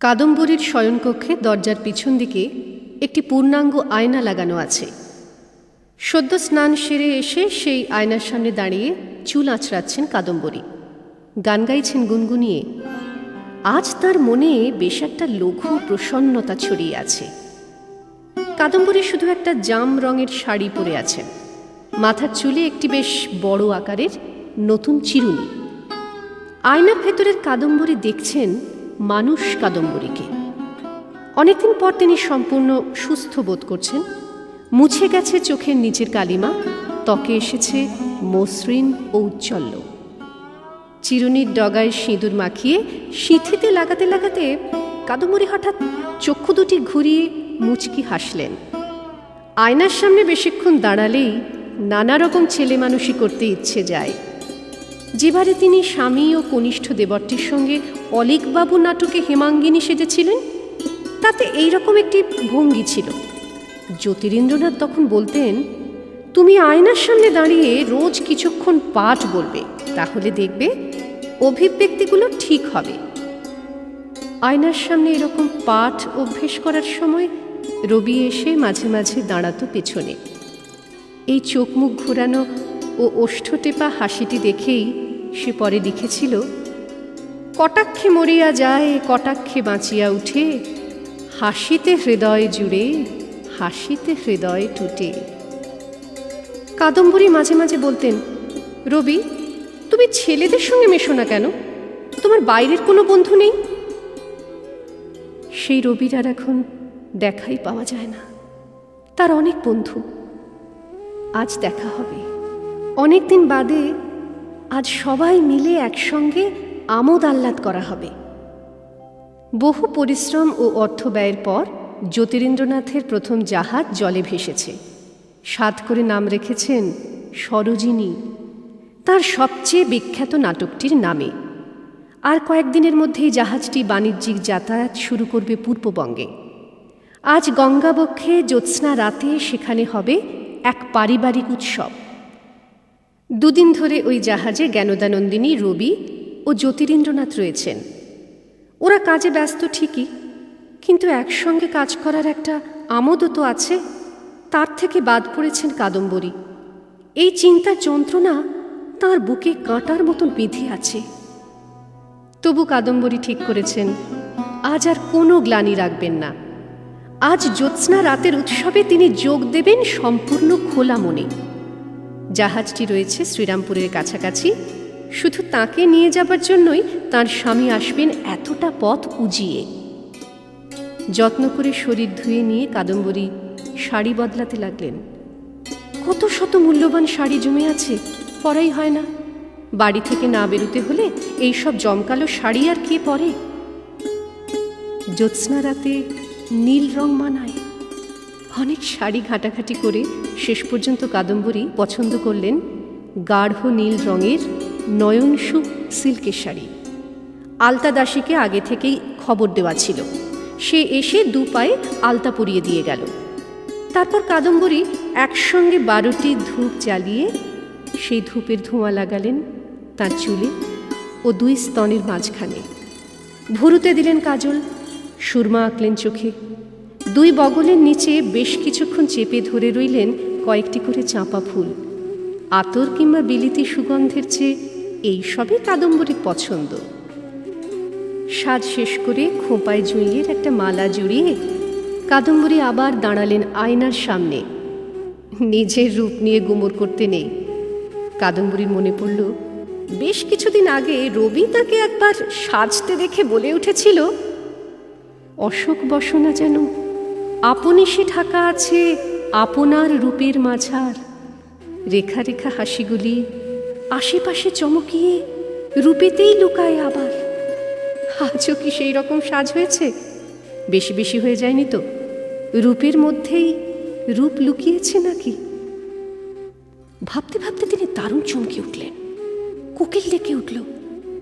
কাদম্বরীর শয়নকক্ষে দরজার পিছন দিকে একটি পূর্ণাঙ্গ আয়না লাগানো আছে। সদ্য স্নান সেরে এসে সেই আয়নার সামনে দাঁড়িয়ে চুল আঁচড়াচ্ছেন কাদম্বরী। গান গাইছেন গুনগুনিয়ে। আজ তার মনে বেশ একটা লঘু প্রসন্নতা ছড়িয়ে আছে। কাদম্বরী শুধু একটা জাম রঙের শাড়ি পরে আছেন। মাথার চুলে একটি বেশ বড় আকারের নতুন চিরুনি। আয়নার ভেতরের কাদম্বরী দেখছেন মানুষ কাদম্বরীকে। অনেকদিন পর তিনি সম্পূর্ণ সুস্থ বোধ করছেন। মুছে গেছে চোখের নিচের কালিমা, ত্বকে এসেছে মসৃণ ও উজ্জ্বল্য চিরুনির ডগায় সিঁদুর মাখিয়ে সিঁথিতে লাগাতে লাগাতে কাদম্বরী হঠাৎ চক্ষু দুটি ঘুরিয়ে মুচকি হাসলেন। আয়নার সামনে বেশিক্ষণ দাঁড়ালেই নানা রকম ছেলে মানুষই করতে ইচ্ছে যায়। যেবারে তিনি স্বামী ও কনিষ্ঠ দেবরটির সঙ্গে অলিকবাবু নাটকে হেমাঙ্গিনী সেজেছিলেন, তাতে এই রকম একটি ভঙ্গি ছিল। জ্যোতিরিন্দ্রনাথ তখন বলতেন, তুমি আয়নার সামনে দাঁড়িয়ে রোজ কিছুক্ষণ পাঠ বলবে, তাহলে দেখবে অভিব্যক্তিগুলো ঠিক হবে। আয়নার সামনে এরকম পাঠ অভ্যেস করার সময় রবি এসে মাঝে মাঝে দাঁড়াতো পেছনে। এই চোখ মুখ ঘোরানো ও ওষ্ঠটেপা হাসিটি দেখেই সে পরে লিখেছিল, কটাক্ষে মরিয়া যায়, কটাক্ষে বাঁচিয়া উঠে, হাসিতে হৃদয় জুড়ে, হাসিতে হৃদয় টুটে। কাদম্বরী মাঝে মাঝে বলতেন, রবি, তুমি ছেলেদের সঙ্গে মেশো না কেন? তোমার বাইরের কোনো বন্ধু নেই? সেই রবির আর এখন দেখাই পাওয়া যায় না। তার অনেক বন্ধু আজ দেখা হবে। অনেক দিন বাদে আজ সবাই মিলে একসঙ্গে আমোদ আহ্লাদ করা হবে। বহু পরিশ্রম ও অর্থ ব্যয়ের পর জ্যোতিরিন্দ্রনাথের প্রথম জাহাজ জলে ভেসেছে। সাত করে নাম রেখেছেন সরোজিনী। তার সবচেয়ে বিখ্যাত নাটকটির নামে। আর কয়েকদিনের মধ্যেই জাহাজটি বাণিজ্যিক যাতায়াত শুরু করবে পূর্ববঙ্গে। আজ গঙ্গাবক্ষে জ্যোৎস্না রাতে সেখানে হবে এক পারিবারিক উৎসব। দুদিন ধরে ওই জাহাজে জ্ঞানদানন্দিনী রবি ও জ্যোতিরিন্দ্রনাথ রয়েছেন। ওরা কাজে ব্যস্ত ঠিকই, কিন্তু একসঙ্গে কাজ করার একটা আমোদও তো আছে, তার থেকে বাদ পড়েছেন কাদম্বরী। এই চিন্তার যন্ত্রণা তার বুকে কাঁটার মতন বিধি আছে। তবু কাদম্বরী ঠিক করেছেন, আজ আর কোনো গ্লানি রাখবেন না। আজ জ্যোৎস্না রাতের উৎসবে তিনি যোগ দেবেন সম্পূর্ণ খোলা মনে। জাহাজটি রয়েছে শ্রীরামপুরের কাছাকাছি। শুধু তাকে নিয়ে যাবার জন্যই তার স্বামী আসবেন এতটা পথ উজিয়ে। যত্ন করে শরীর ধুয়ে নিয়ে কাদম্বরী শাড়ি বদলাতে লাগলেন। কত শত মূল্যবান শাড়ি জমে আছে পরাই হয় না। বাড়ি থেকে না বেরোতে হলে এই সব জমকালো শাড়ি আর কে পরে? জ্যোৎস্না রাতে নীল রং মানায়। অনেক শাড়ি ঘাটাঘাটি করে শেষ পর্যন্ত কাদম্বরী পছন্দ করলেন গাঢ় নীল রঙের নয়নসু সিল্কের শাড়ি। আলতা দাসীকে আগে থেকেই খবর দেওয়া ছিল। সে এসে দু পায়ে আলতা পরিয়ে দিয়ে গেল। তারপর কাদম্বরী একসঙ্গে বারোটি ধূপ জ্বালিয়ে সেই ধূপের ধোঁয়া লাগালেন তার চুলে ও দুই স্তনের মাঝখানে। ভুরুতে দিলেন কাজল, সুরমা আঁকলেন চোখে। দুই বগলের নিচে বেশ কিছুক্ষণ চেপে ধরে রইলেন কয়েকটি করে চাঁপা ফুল। আতর কিংবা বিলিতি সুগন্ধের চেয়ে এই সবই কাদম্বরীর পছন্দ। সাজ শেষ করে খোঁপায় জুঁইয়ের একটা মালা জুড়িয়ে কাদম্বরী আবার দাঁড়ালেন আয়নার সামনে। নিজের রূপ নিয়ে গুমর করতে নেই। কাদম্বরীর মনে পড়ল, বেশ কিছুদিন আগে রবি তাকে একবার সাজতে দেখে বলে উঠেছিল। অশোক বসনা যেন আপনি সে ঢাকা আছে, আপনার রূপের মাঝার। রেখা রেখা হাসিগুলি আশেপাশে চমকিয়ে রূপেতেই লুকায় আবার। আজও কি সেই রকম সাজ হয়েছে? বেশি বেশি হয়ে যায়নি তো? রূপের মধ্যেই রূপ লুকিয়েছে নাকি? ভাবতে ভাবতে তিনি দারুণ চমকে উঠলেন। কোকিল ডেকে উঠল,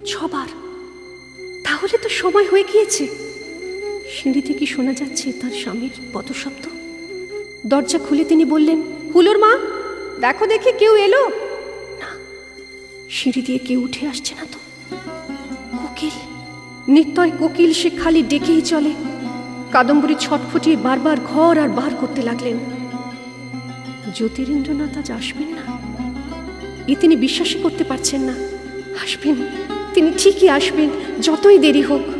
ছবার। তাহলে তো সময় হয়ে গিয়েছে। সিঁড়ি থেকে শোনা যাচ্ছে তার স্বামীর পদশব্দ দরজা খুলে তিনি বললেন, হুলোর মা, দেখো দেখি কেউ এলো? না, সিঁড়ি দিয়ে কেউ উঠে আসছে না তো। কোকিল, নিত্যয় কোকিল, সে খালি ডেকেই চলে। কাদম্বরী ছটফটিয়ে বারবার ঘর আর বার করতে লাগলেন। জ্যোতিরেন্দ্রনাথ আজ আসবেন না? এ তিনি বিশ্বাসই করতে পারছেন না। আসবেন, তিনি ঠিকই আসবেন, যতই দেরি হোক।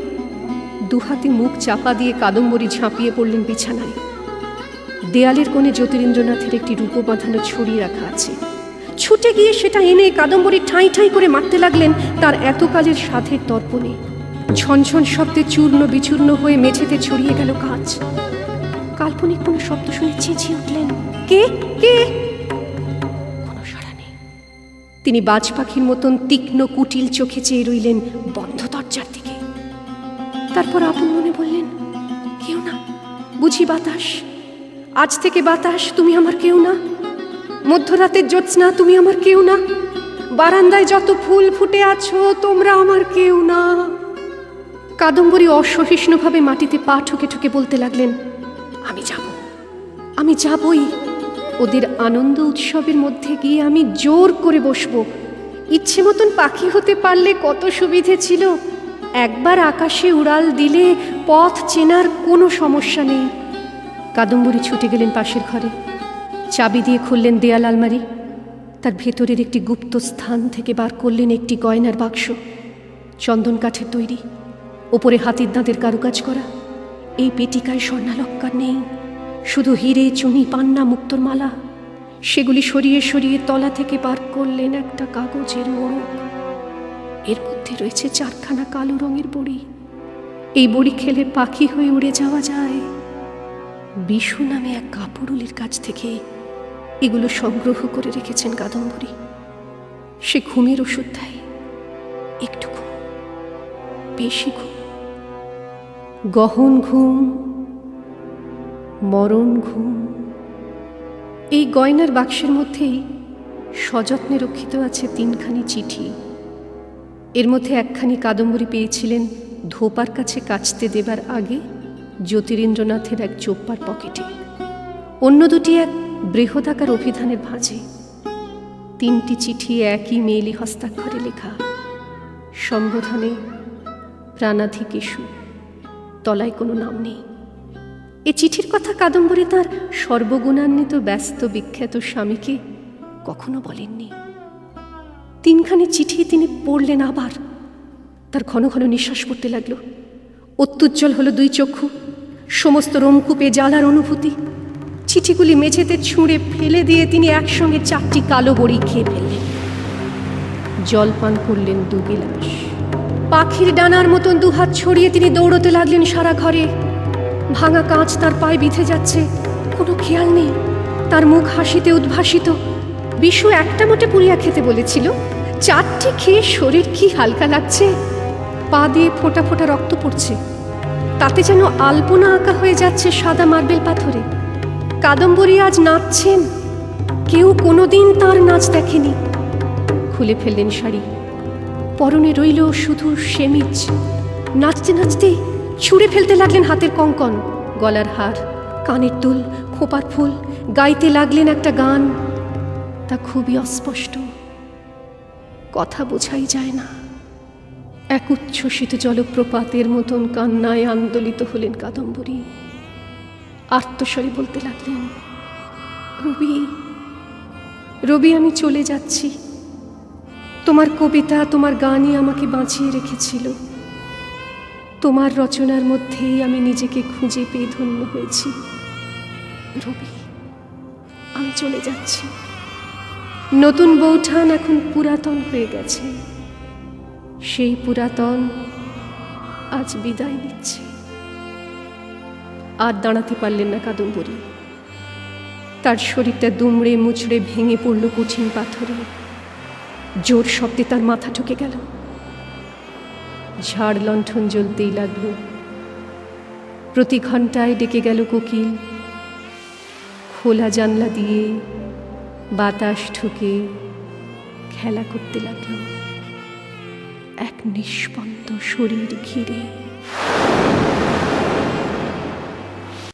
দুহাতে মুখ চাপা দিয়ে কাদম্বরী ঝাঁপিয়ে পড়লেন বিছানায়। দেয়ালের কোণে জ্যোতিরেন্দ্রনাথের একটি রূপো বাঁধানো ছড়ি রাখা আছে। ছুটে গিয়ে সেটা এনে কাদম্বরী ঠাঁই ঠাঁই করে মারতে লাগলেন, তার এতকালের সাধের তর্পণে। ঝনঝন শব্দে চূর্ণ বিচূর্ণ হয়ে মেঝেতে ছড়িয়ে গেল কাজ কাল্পনিক কোনো শব্দ শুনে চেঁচিয়ে উঠলেন, কে? কে? কোনো সাড়া নেই। তিনি বাজ পাখির মতন তীক্ষ্ণ কুটিল চোখে চেয়ে রইলেন বন্ধ দিকে তারপর আপন মনে বললেন, কেউ না, বুঝি বাতাস। আজ থেকে বাতাস, তুমি আমার কেউ না। মধ্যরাতের জ্যোৎস্না, তুমি আমার কেউ না। বারান্দায় যত ফুল ফুটে আছো, তোমরা আমার কেউ না। কাদম্বরী অসহিষ্ণুভাবে মাটিতে পা ঠুকে ঠুকে বলতে লাগলেন, আমি যাব, আমি যাবই। ওদের আনন্দ উৎসবের মধ্যে গিয়ে আমি জোর করে বসবো। ইচ্ছে মতন পাখি হতে পারলে কত সুবিধে ছিল। একবার আকাশে উড়াল দিলে পথ চেনার কোনো সমস্যা নেই। কাদম্বরী ছুটে গেলেন পাশের ঘরে। চাবি দিয়ে খুললেন দেয়াল আলমারি। তার ভেতরের একটি গুপ্ত স্থান থেকে বার করলেন একটি গয়নার বাক্স। চন্দন কাঠের তৈরি। ওপরে হাতির দাঁতের কারুকাজ করা। এই পেটিকায় স্বর্ণালঙ্কার নেই। শুধু হিরে, চুনি, পান্না, মুক্তোর মালা। সেগুলি সরিয়ে সরিয়ে তলা থেকে বার করলেন একটা কাগজের মোড়ক। এর মধ্যে রয়েছে চারখানা কালো রঙের বড়ি। এই বড়ি খেলে পাখি হয়ে উড়ে যাওয়া যায়। বিশু নামে এক কাপড়ুলির কাছ থেকে এগুলো সংগ্রহ করে রেখেছেন কাদম্বরী। সে ঘুমের ওষুধ দেয়। একটু ঘুম, বেশি ঘুম। গহন ঘুম, মরণ ঘুম। এই গয়নার বাক্সের মধ্যেই সযত্নে রক্ষিত আছে তিনখানি চিঠি। এর মধ্যে একখানি কাদম্বরী পেয়েছিলেন ধোপার কাছে কাচতে দেবার আগে জ্যোতিরেন্দ্রনাথের এক চোপ্পার পকেটে। অন্য দুটি এক বৃহদাকার অভিধানের ভাঁজে। তিনটি চিঠি একই মেয়েলি হস্তাক্ষরে লেখা, সম্বোধনে প্রাণাধিকেশু তলায় কোনো নাম নেই। এ চিঠির কথা কাদম্বরী তার সর্বগুণান্বিত, ব্যস্ত, বিখ্যাত স্বামীকে কখনো বলেননি। তিনখানি চিঠি তিনি পড়লেন আবার। তার ঘন ঘন নিঃশ্বাস পড়তে লাগল। অত্যুজ্জ্বল হলো দুই চক্ষু, সমস্ত রোমকূপে জ্বালার অনুভূতি। চিঠিগুলি মেঝেতে ছুঁড়ে ফেলে দিয়ে তিনি একসঙ্গে চারটি কালো বড়ি খেয়ে ফেললেন। জল পান করলেন দু গিলাস। পাখির ডানার মতন দুহাত ছড়িয়ে তিনি দৌড়তে লাগলেন সারা ঘরে। ভাঙা কাঁচ তার পায়ে বিঁধে যাচ্ছে। কোনো খেয়াল নেই। তার মুখ হাসিতে উদ্ভাসিত। বিশু একটা মোটে পুরিয়া খেতে বলেছিল, চারটি খেয়ে শরীর কি হালকা লাগছে? পা দিয়ে ফোঁটা ফোঁটা রক্ত পড়ছে। তাতে যেন আলপনা আঁকা হয়ে যাচ্ছে সাদা মার্বেল পাথরে। কাদম্বরী আজ নাচছেন। কেউ কোনোদিন তার নাচ দেখেনি। খুলে ফেললেন শাড়ি। পরনে রইল শুধু সেমিজ। নাচতে নাচতে ছুঁড়ে ফেলতে লাগলেন হাতের কঙ্কন, গলার হার, কানের দুল, খোপার ফুল, গাইতে লাগলেন একটা গান। তা খুবই অস্পষ্ট। কথা বোঝাই যায় না। এক উচ্ছ্বসিত জলপ্রপাতের মতন কান্নায় আন্দোলিত হলেন কাদম্বরী। আর্তস্বরে বলতে লাগলেন, রবি রবি, আমি চলে যাচ্ছি। তোমার কবিতা, তোমার গানই আমাকে বাঁচিয়ে রেখেছিল। তোমার রচনার মধ্যেই আমি নিজেকে খুঁজে পেয়ে ধন্য হয়েছি। রবি, আমি চলে যাচ্ছি। নতুন বৌঠান এখন পুরাতন হয়ে গেছে। সেই পুরাতন আজ বিদায় নিচ্ছে। আর দাঁড়াতে পারলেন না কাদম্বরী। তার শরীরটা দুমড়ে মুচড়ে ভেঙে পড়ল কঠিন পাথরে। জোর শব্দে তার মাথা ঠুকে গেল। ঝাড় লণ্ঠন জ্বলতেই লাগল। প্রতি ঘন্টায় ডেকে গেল কোকিল। খোলা জানলা দিয়ে বাতাস ঢুকে খেলা করতে লাগল। এক নিষ্পন্দ শরীর ঘিরে।